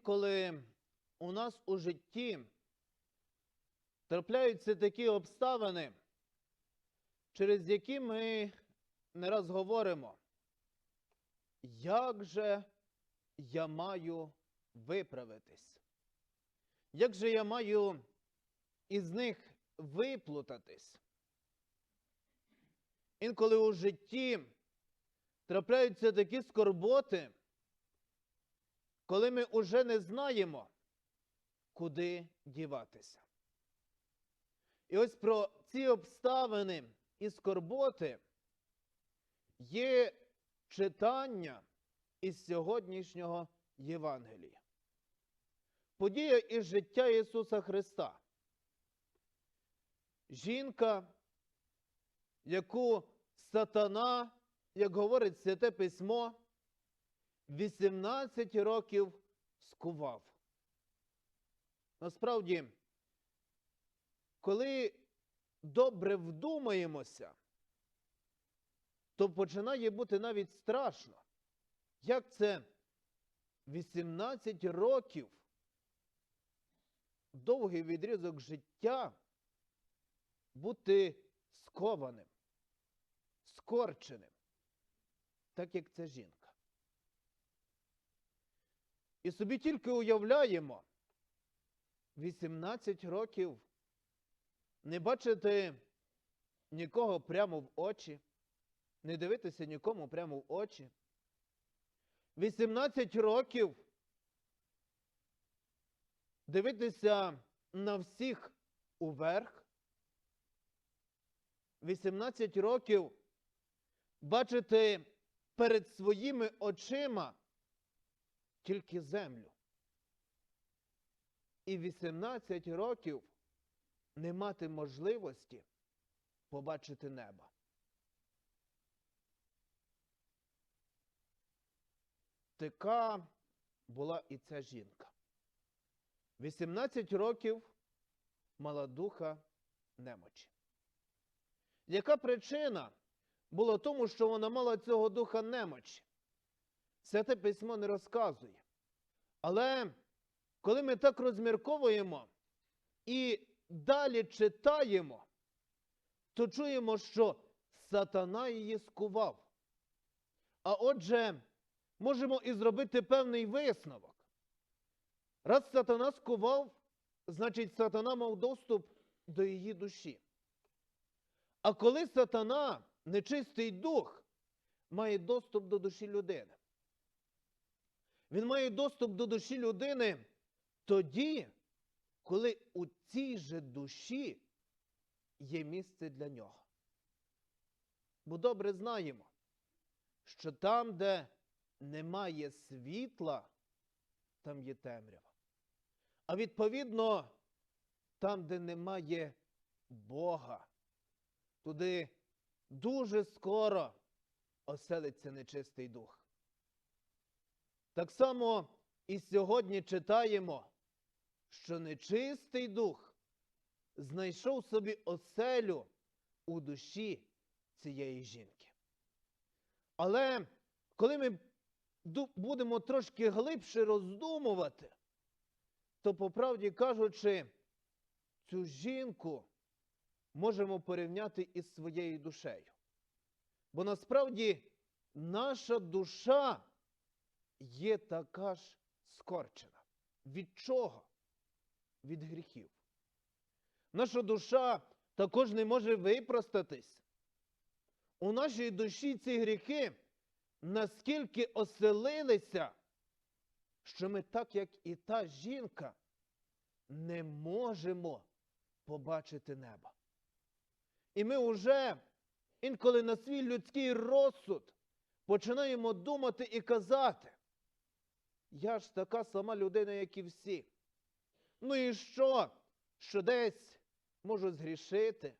Інколи у нас у житті трапляються такі обставини, через які ми не раз говоримо, як же я маю виправитись? Як же я маю із них виплутатись? Інколи у житті трапляються такі скорботи, коли ми уже не знаємо, куди діватися. І ось про ці обставини і скорботи є читання із сьогоднішнього Євангелія. Подія із життя Ісуса Христа. Жінка, яку сатана, як говорить Святе Письмо, 18 років скував. Насправді, коли добре вдумаємося, то починає бути навіть страшно. Як це 18 років довгий відрізок життя бути скованим, скорченим, так як це жінка. І собі тільки уявляємо 18 років не бачити нікого прямо в очі, не дивитися нікому прямо в очі. 18 років дивитися на всіх уверх. 18 років бачити перед своїми очима тільки землю. І 18 років не мати можливості побачити неба. Така була і ця жінка. 18 років мала духа немочі. Яка причина була тому, що вона мала цього духа немочі? Святе письмо не розказує. Але коли ми так розмірковуємо і далі читаємо, то чуємо, що сатана її скував. А отже, можемо і зробити певний висновок. Раз сатана скував, значить сатана мав доступ до її душі. А коли сатана, нечистий дух, має доступ до душі людини, він має доступ до душі людини тоді, коли у цій же душі є місце для нього. Бо добре знаємо, що там, де немає світла, там є темрява. А відповідно, там, де немає Бога, туди дуже скоро оселиться нечистий дух. Так само і сьогодні читаємо, що нечистий дух знайшов собі оселю у душі цієї жінки. Але коли ми будемо трошки глибше роздумувати, то по правді кажучи, цю жінку можемо порівняти із своєю душею. Бо насправді наша душа є така ж скорчена. Від чого? Від гріхів. Наша душа також не може випростатись. У нашій душі ці гріхи наскільки оселилися, що ми, так як і та жінка, не можемо побачити неба. І ми вже інколи на свій людський розсуд починаємо думати і казати, я ж така сама людина, як і всі. Ну і що? Що десь можу згрішити?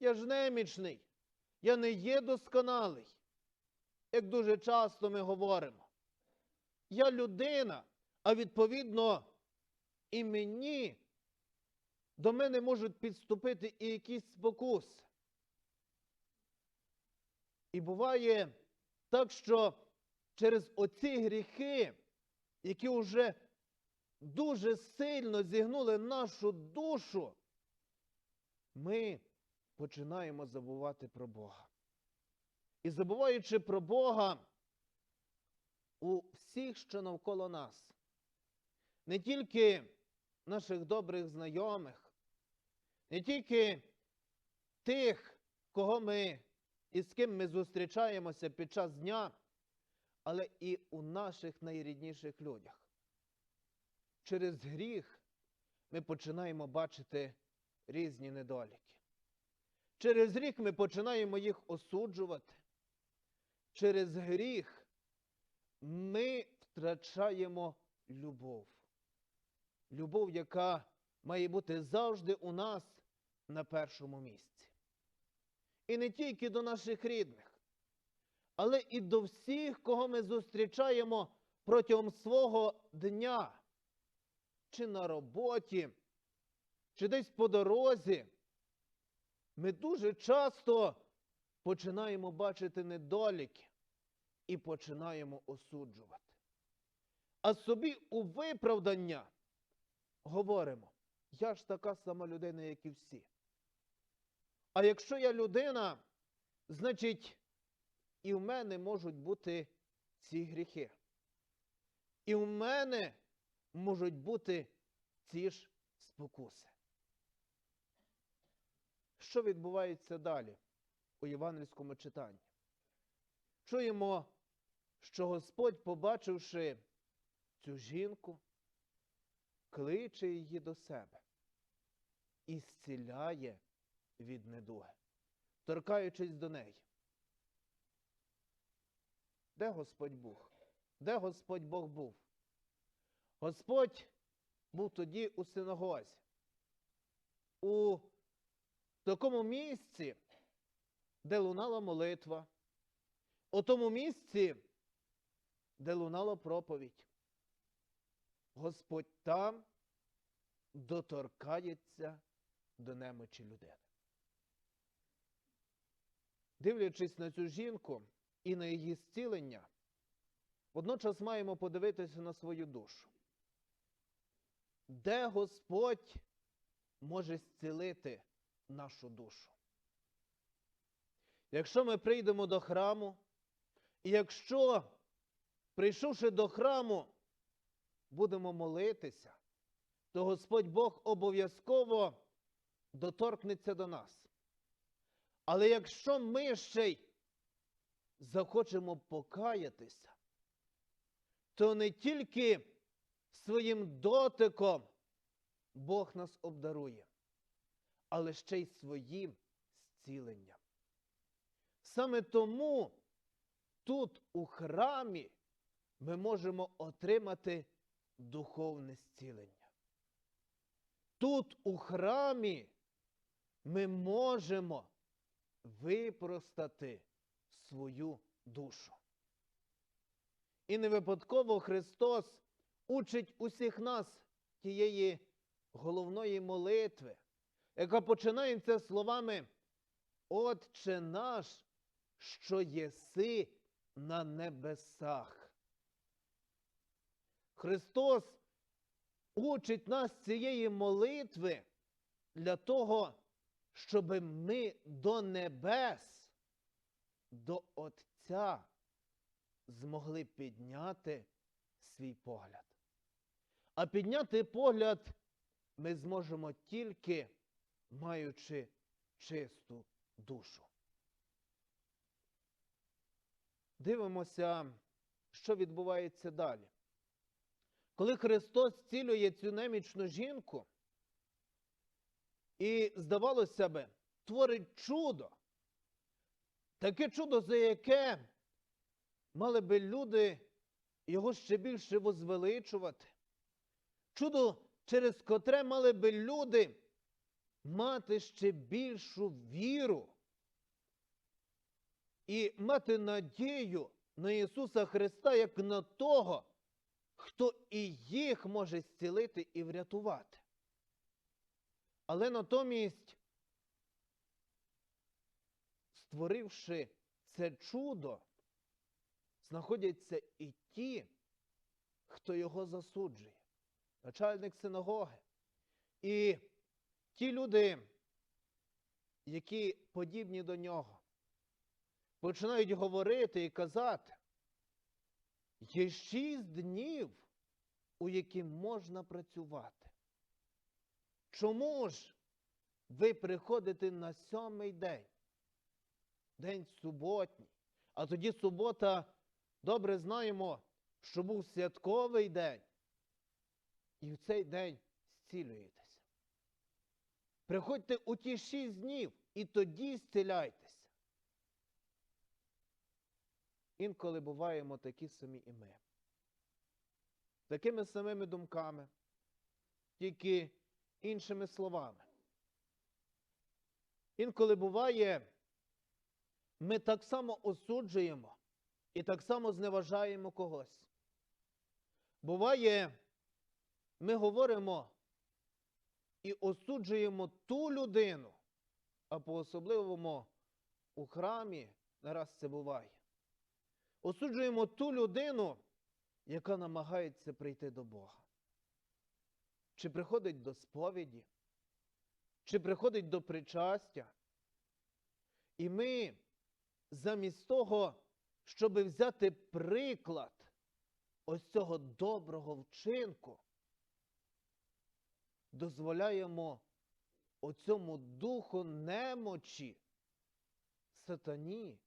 Я ж немічний, я не є досконалий. Як дуже часто ми говоримо. Я людина, а відповідно і мені до мене можуть підступити і якісь спокуси. І буває так, що через оці гріхи які вже дуже сильно зігнули нашу душу, ми починаємо забувати про Бога. І забуваючи про Бога у всіх, що навколо нас, не тільки наших добрих знайомих, не тільки тих, кого ми і з ким ми зустрічаємося під час дня, але і у наших найрідніших людях. Через гріх ми починаємо бачити різні недоліки. Через гріх ми починаємо їх осуджувати. Через гріх ми втрачаємо любов. Любов, яка має бути завжди у нас на першому місці. І не тільки до наших рідних, але і до всіх, кого ми зустрічаємо протягом свого дня, чи на роботі, чи десь по дорозі. Ми дуже часто починаємо бачити недоліки і починаємо осуджувати. А собі у виправдання говоримо, я ж така сама людина, як і всі. А якщо я людина, значить і в мене можуть бути ці гріхи. І в мене можуть бути ці ж спокуси. Що відбувається далі у євангельському читанні? Чуємо, що Господь, побачивши цю жінку, кличе її до себе і зціляє від недуги, торкаючись до неї. Де Господь Бог? Де Господь Бог був? Господь був тоді у синагозі, у такому місці, де лунала молитва, у тому місці, де лунала проповідь. Господь там доторкається до немочі людини. Дивлячись на цю жінку і на її зцілення, водночас маємо подивитися на свою душу. Де Господь може зцілити нашу душу? Якщо ми прийдемо до храму, і якщо, прийшовши до храму, будемо молитися, то Господь Бог обов'язково доторкнеться до нас. Але якщо ми ще й захочемо покаятися, то не тільки своїм дотиком Бог нас обдарує, але ще й своїм зціленням. Саме тому тут у храмі ми можемо отримати духовне зцілення. Тут у храмі ми можемо випростати свою душу. І не випадково Христос учить усіх нас тієї головної молитви, яка починається словами Отче наш, що єси на небесах. Христос учить нас цієї молитви для того, щоб ми до небес, до Отця змогли підняти свій погляд. А підняти погляд ми зможемо тільки маючи чисту душу. Дивимося, що відбувається далі. Коли Христос цілює цю немічну жінку, і, здавалося би, творить чудо, таке чудо, за яке мали би люди його ще більше возвеличувати. Чудо, через котре мали би люди мати ще більшу віру і мати надію на Ісуса Христа як на того, хто і їх може зцілити і врятувати. Але натомість, створивши це чудо, знаходяться і ті, хто його засуджує, начальник синагоги. І ті люди, які подібні до нього, починають говорити і казати, є шість днів, у які можна працювати. Чому ж ви приходите на сьомий день, день суботній, а тоді субота, добре знаємо, що був святковий день, і в цей день зцілюєтеся. Приходьте у ті шість днів і тоді зціляйтеся. Інколи буваємо такі самі і ми. Такими самими думками, тільки іншими словами. Інколи буває, ми так само осуджуємо і так само зневажаємо когось. Буває, ми говоримо і осуджуємо ту людину, а по-особливому у храмі нараз це буває. Осуджуємо ту людину, яка намагається прийти до Бога. Чи приходить до сповіді, чи приходить до причастя. І ми замість того, щоб взяти приклад ось цього доброго вчинку, дозволяємо оцьому духу немочі сатані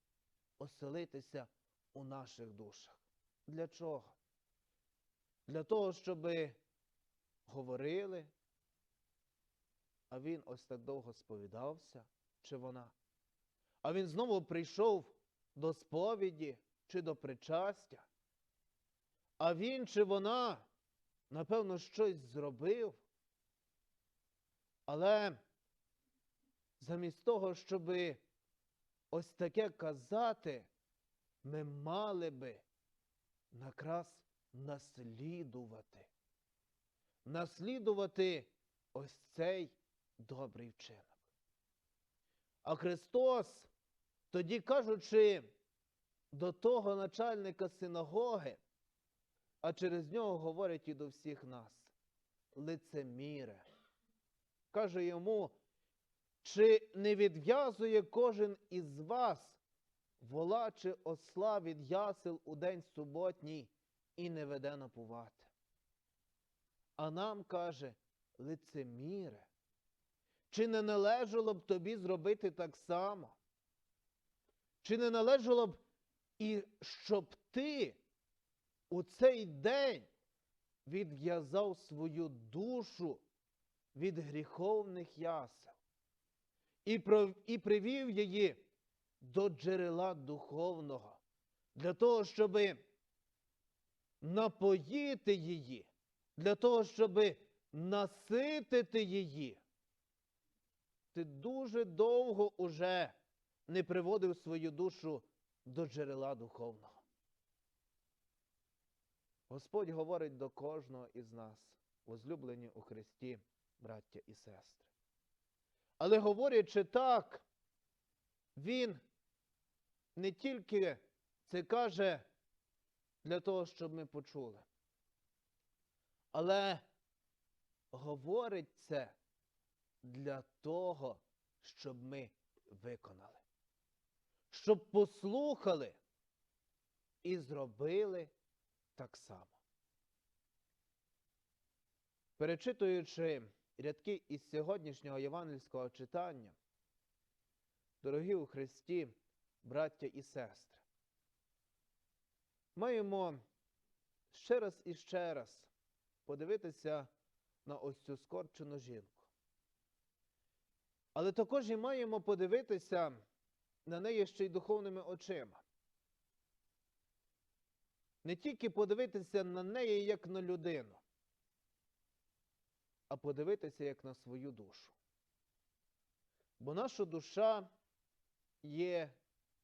оселитися у наших душах. Для чого? Для того, щоб говорили, а він ось так довго сповідався, чи вона. А він знову прийшов до сповіді чи до причастя. А він чи вона, напевно, щось зробив. Але замість того, щоб ось таке казати, ми мали би накраз наслідувати. Наслідувати ось цей добрий вчинок. А Христос, тоді кажучи до того начальника синагоги, а через нього говорить і до всіх нас, лицеміре. Каже йому, чи не відв'язує кожен із вас вола чи осла від ясел у день суботній і не веде напувати? А нам каже, лицеміре, чи не належало б тобі зробити так само? Чи не належало б і щоб ти у цей день відв'язав свою душу від гріховних ясел і, і привів її до джерела духовного, для того, щоб напоїти її, для того, щоб наситити її. Ти дуже довго уже не приводив свою душу до джерела духовного. Господь говорить до кожного із нас, возлюблені у Христі, браття і сестри. Але говорячи так, Він не тільки це каже для того, щоб ми почули, але говорить це для того, щоб ми виконали, щоб послухали і зробили так само. Перечитуючи рядки із сьогоднішнього євангельського читання, дорогі у Христі, браття і сестри, маємо ще раз і ще раз подивитися на ось цю скорчену жінку. Але також і маємо подивитися на неї ще й духовними очима. Не тільки подивитися на неї як на людину, а подивитися як на свою душу. Бо наша душа є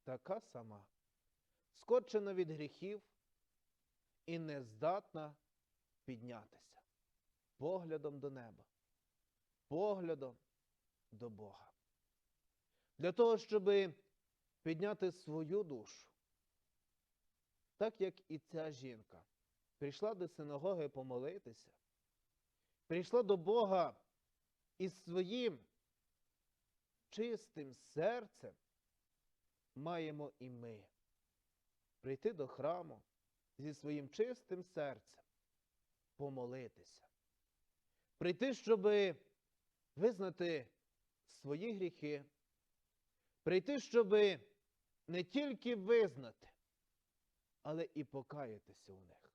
така сама, скорчена від гріхів і не здатна піднятися поглядом до неба, поглядом до Бога. Для того, щоб підняти свою душу, так як і ця жінка прийшла до синагоги помолитися, прийшла до Бога із своїм чистим серцем, маємо і ми прийти до храму зі своїм чистим серцем, помолитися, прийти, щоб визнати свої гріхи, прийти, щоб не тільки визнати, але і покаятися у них.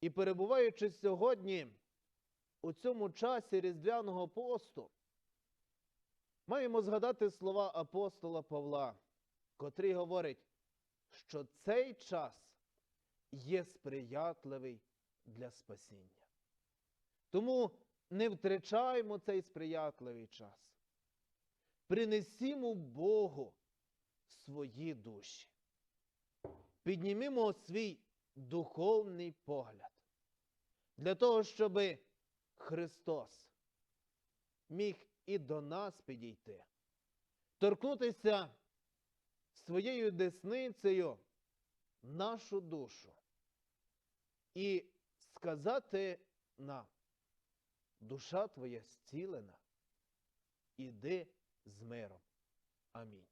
І перебуваючи сьогодні у цьому часі Різдвяного посту, маємо згадати слова апостола Павла, котрий говорить, що цей час є сприятливий для спасіння. Тому не втрачаємо цей сприятливий час. Принесімо Богу свої душі. Піднімімо свій духовний погляд для того, щоб Христос міг і до нас підійти, торкнутися своєю десницею нашу душу і сказати нам, душа твоя зцілена, іди з миром. Амінь.